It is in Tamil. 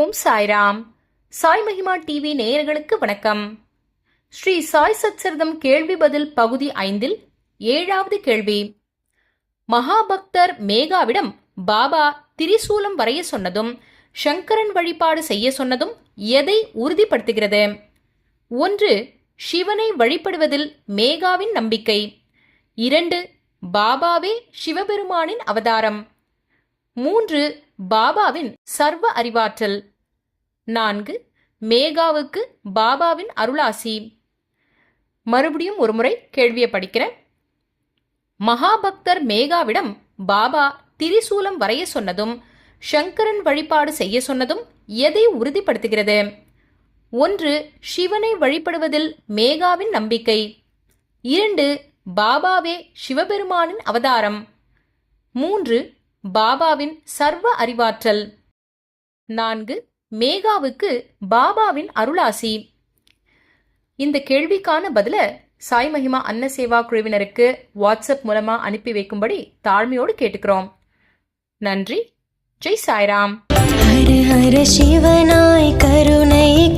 ஓம் சாய்ராம். சாய் மகிமா டிவி நேயர்களுக்கு வணக்கம். ஸ்ரீ சாய் சத்சரிதம் கேள்வி பதில் பகுதி ஐந்தில் ஏழாவது கேள்வி. மகாபக்தர் மேகாவிடம் பாபா திரிசூலம் வரைய சொன்னதும் சங்கரன் வழிபாடு செய்ய சொன்னதும் எதை உறுதிப்படுத்துகிறது? ஒன்று சிவனை வழிபடுவதில் மேகாவின் நம்பிக்கை. இரண்டு பாபாவே சிவபெருமானின் அவதாரம். மூன்று பாபாவின் சர்வ அறிவாற்றல். நான்கு மேகாவுக்கு பாபாவின் அருளாசி. மறுபடியும் ஒருமுறை கேள்வியை படிக்கிறேன். மகாபக்தர் மேகாவிடம் பாபா திரிசூலம் வரைய சொன்னதும் சங்கரன் வழிபாடு செய்ய சொன்னதும் எதை உறுதிப்படுத்துகிறது? ஒன்று சிவனை வழிபடுவதில் மேகாவின் நம்பிக்கை. இரண்டு பாபாவே சிவபெருமானின் அவதாரம். மூன்று பாபாவின் சர்வ அறிவாற்றல். நான்கு மேகாவுக்கு பாபாவின் அருளாசி. இந்த கேள்விக்கான பதில சாய் மகிமா அன்ன சேவா குழுவினருக்கு வாட்ஸ்அப் மூலமா அனுப்பி வைக்கும்படி தாழ்மையோடு கேட்டுக்கிறோம். நன்றி. ஜெய் சாய்ராம். ஹர ஹர சிவனாய் கருணை